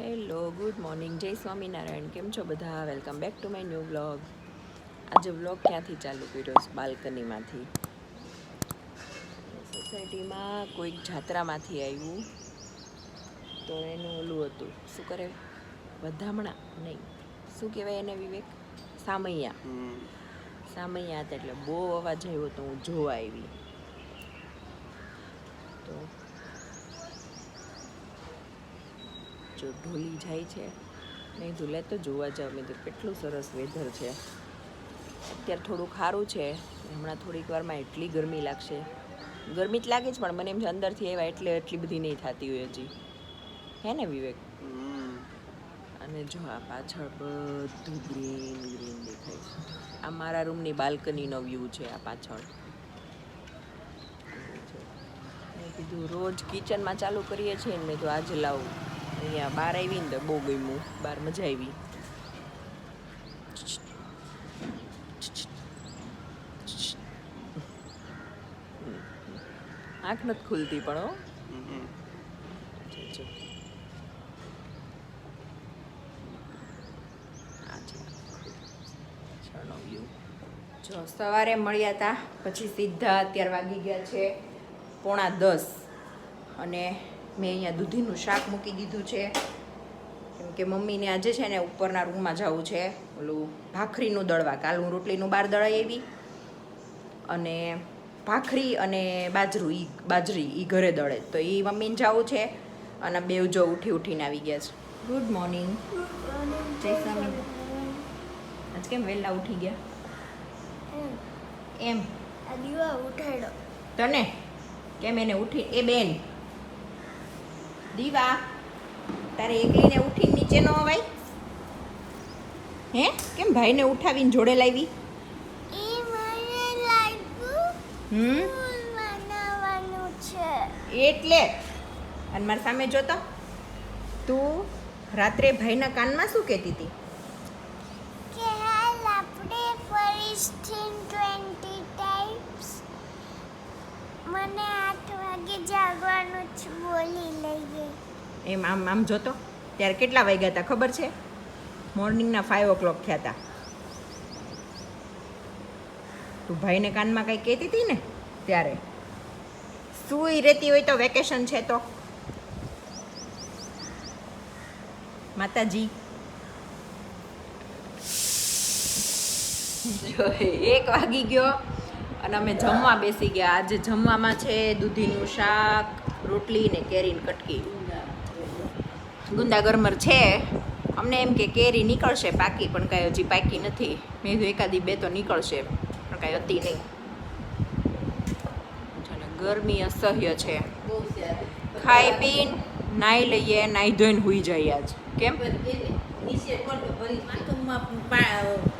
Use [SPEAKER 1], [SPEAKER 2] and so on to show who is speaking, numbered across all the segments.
[SPEAKER 1] Hello good morning. જય સ્વામિનારાયણ. કેમ છો બધા? Welcome back to my new blog આજે બ્લોગ ક્યાંથી ચાલુ કર્યો છે? બાલ્કનીમાંથી. સોસાયટીમાં કોઈક જાત્રામાંથી આવ્યું. તો એનું ઓલું હતું. શું કરે? વધામણા? નહીં. શું કહેવાય એને વિવેક? સામૈયા. સામૈયા હતા એટલે બહુ અવાજ આવ્યો તો હું જોવા આવી તો જો ઢોલી જાય છે. નહીં તો લે તો જોવા જાવ મેં તો કેટલું સરસ વેધર છે. અત્યારે થોડું ખારું છે. હમણાં થોડીક વારમાં એટલી ગરમી લાગશે. ગરમી જ લાગે છે પણ મને એમ છે અંદરથી આવ્યા એટલે એટલી બધી નહીં થતી હોય હજી. હે ને વિવેક? અને જો આ પાછળ બધું ગ્રીન ગ્રીન દેખાય છે. આ મારા રૂમની બાલ્કનીનો વ્યૂ છે આ પાછળ. મેં કીધું રોજ કિચનમાં ચાલુ કરીએ છીએ ને મેં તો આજે લાવું. અહીંયા બહાર આવી ને તો બહુ ગમ્યું. બહાર મજા આવી આંખ નથી ખુલતી પણ હો. જો, સવારે મળ્યા હતા પછી સીધા અત્યારે વાગી ગયા છે પોણા દસ. અને મેં અહીંયા દૂધીનું શાક મૂકી દીધું છે. કેમ કે મમ્મીને આજે છે ને ઉપરના રૂમમાં જવું છે. ઓલું ભાખરીનું દળવા. કાલ હું રોટલીનું બહાર દળાઈ આવી. અને ભાખરી અને બાજરું ઈ બાજરી એ ઘરે દળે. તો એ મમ્મીને જવું છે અને બેવ જો ઉઠી ઉઠીને આવી ગયા છે. ગુડ મોર્નિંગ જય સ્વામી. આજ કેમ વહેલા ઉઠી ગયા? એમ. તને? કેમ એને ઉઠી? એ બેન. દીવા તારે એકલીને ઉઠીને નીચે ન અવાય? હે? કેમ ભાઈને ઉઠાવીને જોડે લાવી?
[SPEAKER 2] એ મને
[SPEAKER 1] હમ?
[SPEAKER 2] ફૂલ છે.
[SPEAKER 1] એટલે? અને મારી સામે જોતો. તું રાત્રે ભાઈના કાનમાં શું કહેતી હતી?
[SPEAKER 2] મને આઠ વાગે જાગવાનું છે બોલી
[SPEAKER 1] એમ આમ આમ જોતો. ત્યારે કેટલા વાગ્યા હતા ખબર છે? મોર્નિંગના ફાઇવ ઓ ક્લોક થયા હતા. તું ભાઈને કાનમાં કંઈ કહેતી હતી ને? ત્યારે. સુઈ રહેતી હોય તો વેકેશન છે તો. માતાજી. એક વાગી ગયો અને અમે જમવા બેસી ગયા. આજે જમવામાં છે દૂધીનું શાક, રોટલી ને કેરીની કટકી. ગુંદા ગરમર છે. અમને એમ કે કેરી નીકળશે પાકી પણ કાંઈ હજી પાકી નથી. મેં કીધું એકાદી બે તો નીકળશે પણ કાંઈ હતી નહીં. ગરમી અસહ્ય છે. ખાઈ પીને નાહી લઈએ નાહી ધોઈને હુઈ જઈએ આજ. કેમ?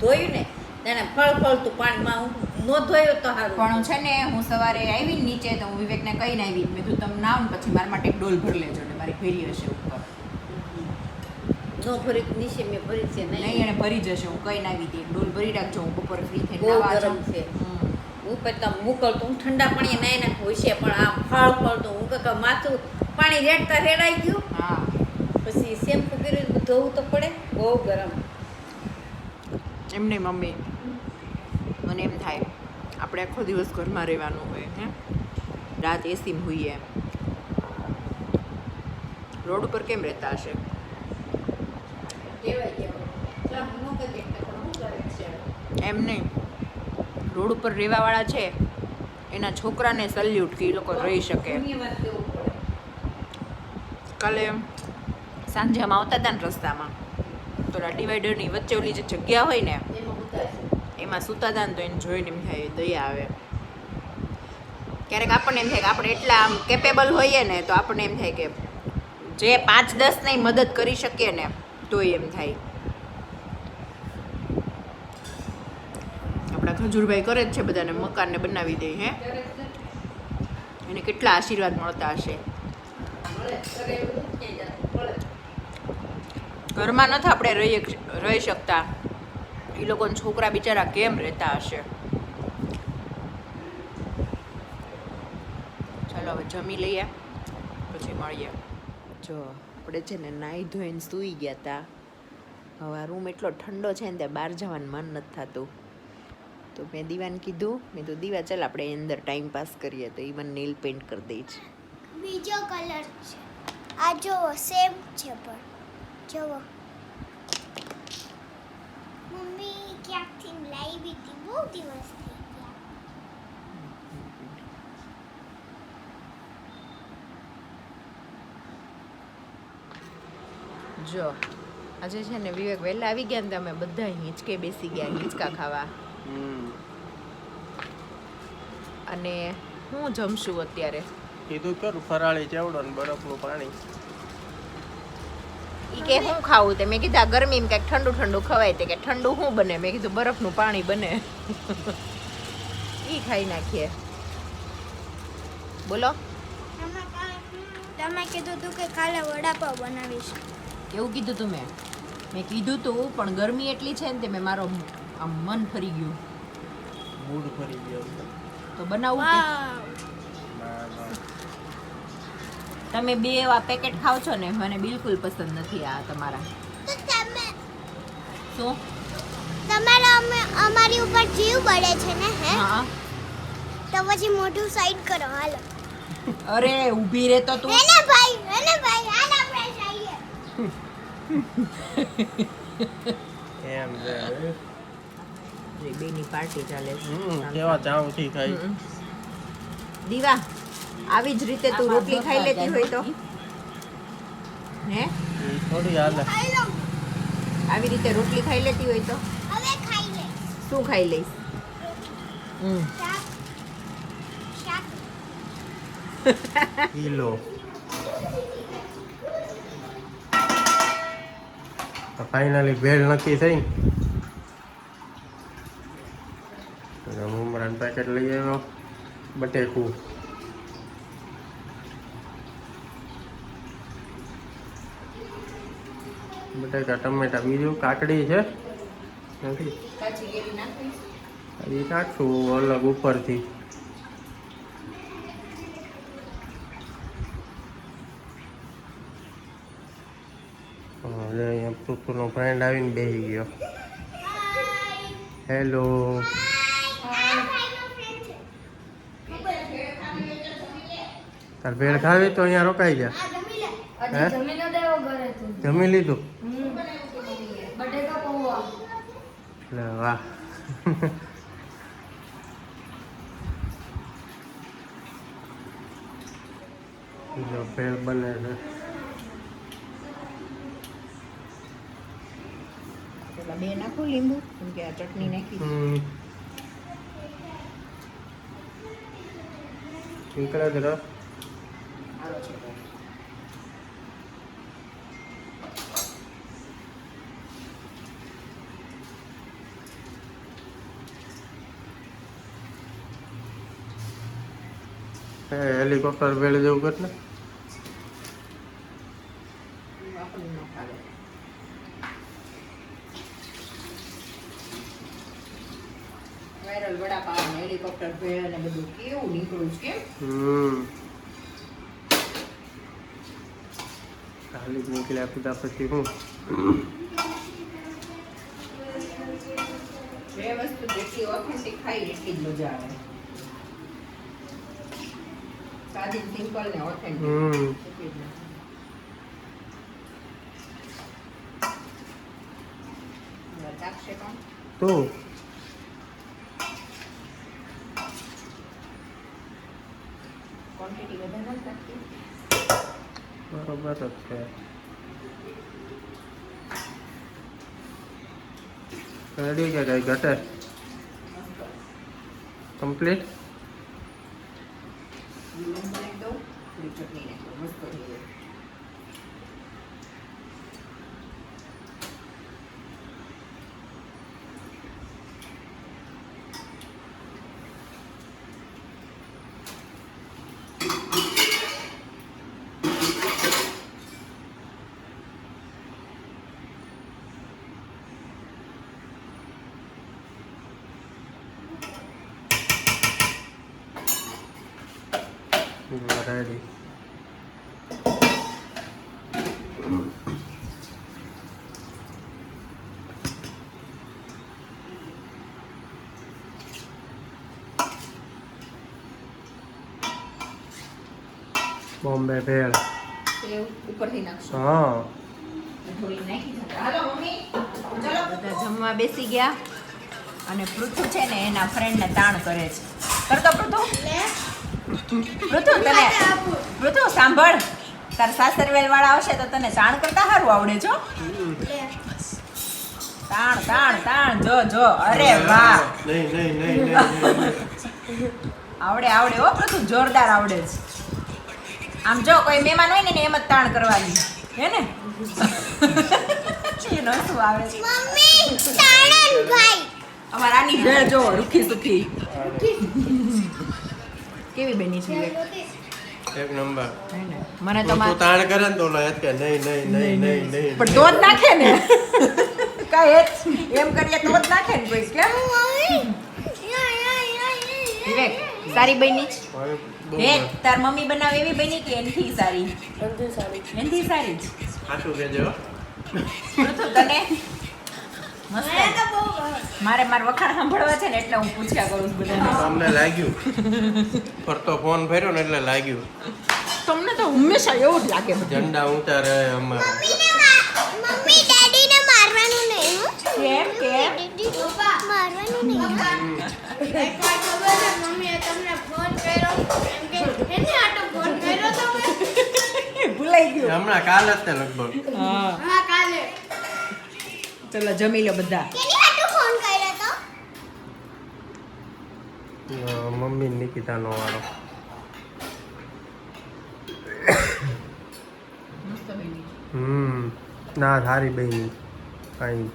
[SPEAKER 3] ધોયું ને તેને ફળ ફળતું પાણીમાં ન ધોયું તો સારું
[SPEAKER 1] પણ છે ને હું સવારે આવી નીચે તો હું વિવેકને કહીને આવી મેં કીધું તમે નાવ પછી મારા માટે એક ડોલ ભરી લેજો ને મારી ભેરી હશે ઉપર.
[SPEAKER 3] ન ભરી નીચે મેં ભરી છે
[SPEAKER 1] નહીં એને ભરી જશે હું કહીને આવી હતી. ડોલ ભરી રાખજો હું બપોરે ફ્રી થઈને
[SPEAKER 3] બહુ ગરમ છે.
[SPEAKER 1] હમ.
[SPEAKER 3] ઉપર તો હું ઠંડા પાણી નાઈ નાખું છે પણ આ ફળ ફળતું હું કાકા માથું પાણી રેડતા રેડાઈ ગયું.
[SPEAKER 1] હા.
[SPEAKER 3] પછી શેમ્પુ કર્યું ધોવું તો પડે. બહુ ગરમ.
[SPEAKER 1] એમ નહીં મમ્મી મને એમ થાય આપણે આખો દિવસ ઘરમાં રહેવાનું હોય હે? રાત એસીમાં હોઈએ રોડ ઉપર કેમ રહેતા હશે
[SPEAKER 3] ટેવાઈ ગયા ચા ન કરી એટલે પણ શું કરે છે
[SPEAKER 1] એમ નહીં. રોડ ઉપર રહેવાવાળા છે. એના છોકરાને સલ્યુટ કે એ લોકો રહી શકે. કાલે સાંજે અમે આવતા હતા ને રસ્તામાં. તો ડિવાઈડરની વચ્ચે ઓલી જે જગ્યા હોય ને
[SPEAKER 3] એમાં
[SPEAKER 1] સૂતા હતા ને તો એને જોઈને એમ થાય દયા આવે. ક્યારેક આપણને એમ થાય કે આપણે એટલા આમ કેપેબલ હોઈએ ને તો આપણને એમ થાય કે જે પાંચ દસની મદદ કરી શકીએ ને તોય એમ થાય. આપણા ખજૂરભાઈ કરે જ છે, બધાને મકાનને બનાવી દે, હે? એને કેટલા આશીર્વાદ મળતા હશે. ઘરમાં નથી આપણે રહી રહી શકતા. એ લોકોના છોકરા બિચારા કેમ રહેતા હશે? ચાલો, હવે જમી લઈએ, પછી મળીએ. જો. આપણે છે ને નાહી ધોઈને સૂઈ ગયા હતા હવે રૂમ એટલો ઠંડો છે ને ત્યાં બહાર જવાનું મન નથી થતું. તો મેં દીવાને કીધું, મેં તો દીવા, ચાલ આપણે અંદર ટાઈમ પાસ કરીએ. તો એ મને નેલ પેન્ટ કરી દઈ છે
[SPEAKER 2] બીજો કલર છે. આ જોવો સેમ છે પણ. જોવો. મમ્મી ક્યાંકથી લાવી હતી? બહુ દિવસ થઈ ગયા
[SPEAKER 1] જો આજે છે ને વિવેક વહેલા આવી ગયા ને તમે બધા હિંચકે બેસી ગયા હિંચકા ખાવા. અને હું જમશું અત્યારે.
[SPEAKER 4] કીધું કર ફરાળી ચેવડો ને બરફનું પાણી.
[SPEAKER 1] ઈ કે હું ખાવું તે? મેં કીધા ગરમીમાં કંઈક ઠંડુ ઠંડુ ખવાય તે કે ઠંડુ શું બને? મેં કીધું બરફનું પાણી બને. ઈ ખાઈ નાખીએ. બોલો.
[SPEAKER 2] તમે કીધું તું કે કાલે વડાપાવ બનાવીશ.
[SPEAKER 1] એવું કીધું તું મેં. મેં કીધું તું પણ ગરમી એટલી છે ને તે મેં મારો આમ મન ફરી ગયું.
[SPEAKER 4] મૂડ ફરી ગયો
[SPEAKER 1] તો બનાવું કે?
[SPEAKER 4] ના ના
[SPEAKER 1] તમે બે એવા પેકેટ ખાવ છો ને મને બિલકુલ પસંદ નથી આ તમારા.
[SPEAKER 2] તો તમે
[SPEAKER 1] શું?
[SPEAKER 2] તમારા અમે અમારી ઉપર જીવ બળે છે ને હે?
[SPEAKER 1] હા.
[SPEAKER 2] તો પછી મોઢું સાઈડ કરો હાલો.
[SPEAKER 1] અરે ઊભી રહે તો તું.
[SPEAKER 2] હે ને ભાઈ હે ને ભાઈ હાલ આપણે જઈએ.
[SPEAKER 4] એમ છે?
[SPEAKER 1] બેની પાર્ટી ચાલે
[SPEAKER 4] હમ કેવા ચાવથી ખાઈ.
[SPEAKER 1] દીવા આવી જ રીતે તું રોટલી ખાઈ લેતી હોય તો. હે?
[SPEAKER 4] થોડી હાલે.
[SPEAKER 1] આવી રીતે રોટલી ખાઈ લેતી હોય તો.
[SPEAKER 2] હવે ખાઈ લે
[SPEAKER 1] શું ખાઈ લઈશ? હમ.
[SPEAKER 2] શાક.
[SPEAKER 4] કિલો ફાઇનલી ભેળ નક્કી થઈ. ઉમરાન પેકેટ લઈ આવ્યો બટેકું. બટેકા ટમેટા બીજું કાકડી છે. નથી? એ નાખશું અલગ ઉપરથી. પૃથ્વીનો ફ્રેન્ડ આવીને બેસી ગયો. હેલો તાર ભેળ ખાવી તો અહીંયા રોકાઈ જા. જમી લીધું? એટલે વાહ. ભેળ બને છે.
[SPEAKER 1] પેલા બે નાખો લીંબુ કેમ કે આ ચટણી નાખી
[SPEAKER 4] હમ. જરા. હેલિકોપ્ટર ભેળ જેવું કર ને
[SPEAKER 1] આપણને ન ફાવે. વાયરલ વડાપાવ ને હેલિકોપ્ટર ભેળ ને બધું કેવું નીકળ્યું છે કેમ
[SPEAKER 4] હમ ખાલી જ નીકળ્યા પીધા પછી હું
[SPEAKER 1] જે વસ્તુ જેટલી ઓથેન્ટિક ખાઈ એટલી જ મજા આવે સાદી સિમ્પલ ને ઓથેન્ટિક
[SPEAKER 4] હમ
[SPEAKER 1] એટલી જ મજા. હવે ચાખશે કોણ
[SPEAKER 4] તું
[SPEAKER 1] ક્વોન્ટિટી વધારે નથી રાખતી
[SPEAKER 4] બરોબર જ છે રેડી કે કઈ ઘટે કમ્પ્લીટ
[SPEAKER 1] લીંબુ
[SPEAKER 4] વધારે બોમ્બે ભેળ.
[SPEAKER 1] બધા જમવા બેસી ગયા. અને પૃથુ છે ને એના ફ્રેન્ડ ને તાણ કરે છે. કરતો પૃથુ તને? સાંભળ. તાર સાસરવેલ વાળા આવશે તો તને તાણ કરતા સારું આવડે છો તાણ તાણ તાણ જો જો. અરે વાહ.
[SPEAKER 4] નહીં નહીં નહીં નહીં નહીં
[SPEAKER 1] આવડે આવડે હો પૃથુ જોરદાર આવડે છે. આમ જો કોઈ મહેમાન હોય ને એને એમ જ તાણ કરવાની. હે ને? એનો શું આવે છે.
[SPEAKER 2] મમ્મી તાણન ભાઈ.
[SPEAKER 1] અમારા આની ભેળ જો રૂખી સુખી. કેવી બની છે
[SPEAKER 4] એક નંબર.
[SPEAKER 1] મને તો
[SPEAKER 4] તાણ કરે ને તો ઓલા કે નહીં નહીં નહીં નહીં નહીં
[SPEAKER 1] પણ તો જ નાખે ને? કાંઈ એ એમ કરીએ તો જ નાખે ને કોઈ? કેમ વિવેક સારી બની? હે તાર મમ્મી બનાવે એવી બની કે એનથી સારી? એનથી સારી. જ?
[SPEAKER 4] સાચું કહેજો
[SPEAKER 1] તો તને મસ્ત. મારે મારા વખાણ સાંભળવા છે ને એટલે હું પૂછ્યા કરું છું બધાને.
[SPEAKER 4] તમને લાગ્યું? ફરતો ફોન ફેર્યો ને એટલે લાગ્યું.
[SPEAKER 1] તમને તો હંમેશા એવું જ લાગે
[SPEAKER 4] ઝંડા ઊંચા રહે અમારે.
[SPEAKER 2] મમ્મી ડેડીને મારવાનું નહીં
[SPEAKER 1] કેમ કેમ?
[SPEAKER 2] મારવાનું નહીં
[SPEAKER 5] ખબર છે તમને ફોન કર્યો એમ કે એની આટો ફોન કર્યો તમે
[SPEAKER 1] ભૂલાઈ ગયું.
[SPEAKER 4] હમણાં કાલ જ લગભગ.
[SPEAKER 1] હા. ચલો જમી લો બધા.
[SPEAKER 2] મમ્મી નિકિતા ફોન કર્યો તો?
[SPEAKER 4] અ, મમ્મી નિકિતાનો વાળો. હમ ના સારી બની કાંઈ.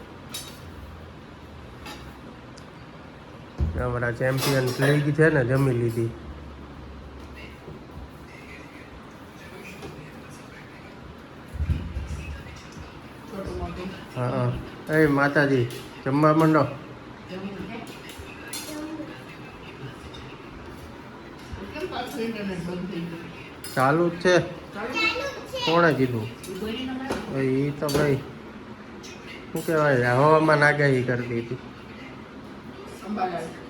[SPEAKER 4] અમારા ચેમ્પિયન્સ લીગ છે ને જમી લીધી. એ માતાજી, જમવા માંડો. ચાલુ જ છે. કોણે કીધું? એ તો ભાઈ, શું કહેવાય હવામાન આગાહી કરતી દીધી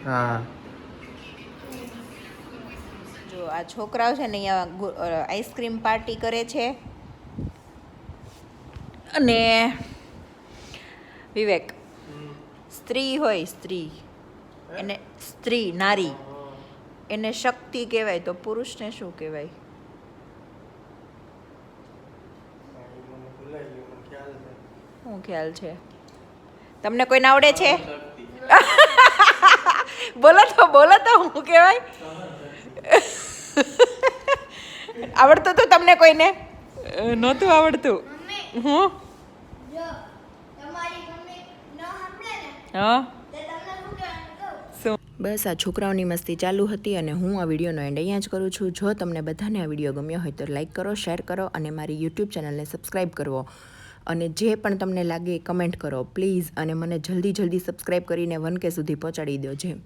[SPEAKER 4] હા.
[SPEAKER 1] જો આ છોકરાઓ છે ને અહીંયા આઈસ્ક્રીમ પાર્ટી કરે છે. અને વિવેક. સ્ત્રી હોય સ્ત્રી. એને સ્ત્રી નારી. એને શક્તિ કહેવાય તો પુરુષને શું કહેવાય? શું ખ્યાલ છે? તમને કોઈને આવડે છે? બોલો તો બોલો તો શું કહેવાય? આવડતું હતું તમને કોઈને? નહોતું આવડતું. હું
[SPEAKER 2] જો તમારી મમ્મી ન સાંભળે ને
[SPEAKER 1] હા
[SPEAKER 2] તો તમને શું કહેવાનું કહું
[SPEAKER 1] શું બસ આ છોકરાઓની મસ્તી ચાલુ હતી અને હું આ વિડીયોનો એન્ડ અહીંયા જ કરું છું. જો તમને બધાને આ વીડિયો ગમ્યો હોય તો લાઈક કરો શેર કરો અને મારી યુટ્યુબ ચેનલને સબસ્ક્રાઈબ કરવો. અને જે પણ તમને લાગે કમેન્ટ કરો પ્લીઝ અને મને જલ્દી જલ્દી સબસ્ક્રાઈબ કરીને વન કે સુધી પહોંચાડી દો. જેમ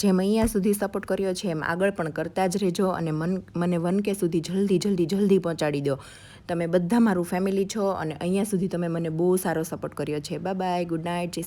[SPEAKER 1] જેમ અહીંયા સુધી સપોર્ટ કર્યો છે, એમ આગળ પણ કરતા જ રહેજો અને મન, મને વન કે સુધી જલ્દી જલ્દી જલ્દી પહોંચાડી દો. તમે બધા મારું ફેમિલી છો અને અહીંયા સુધી તમે મને બહુ સારો સપોર્ટ કર્યો છે. બાય બાય ગુડ નાઇટ જય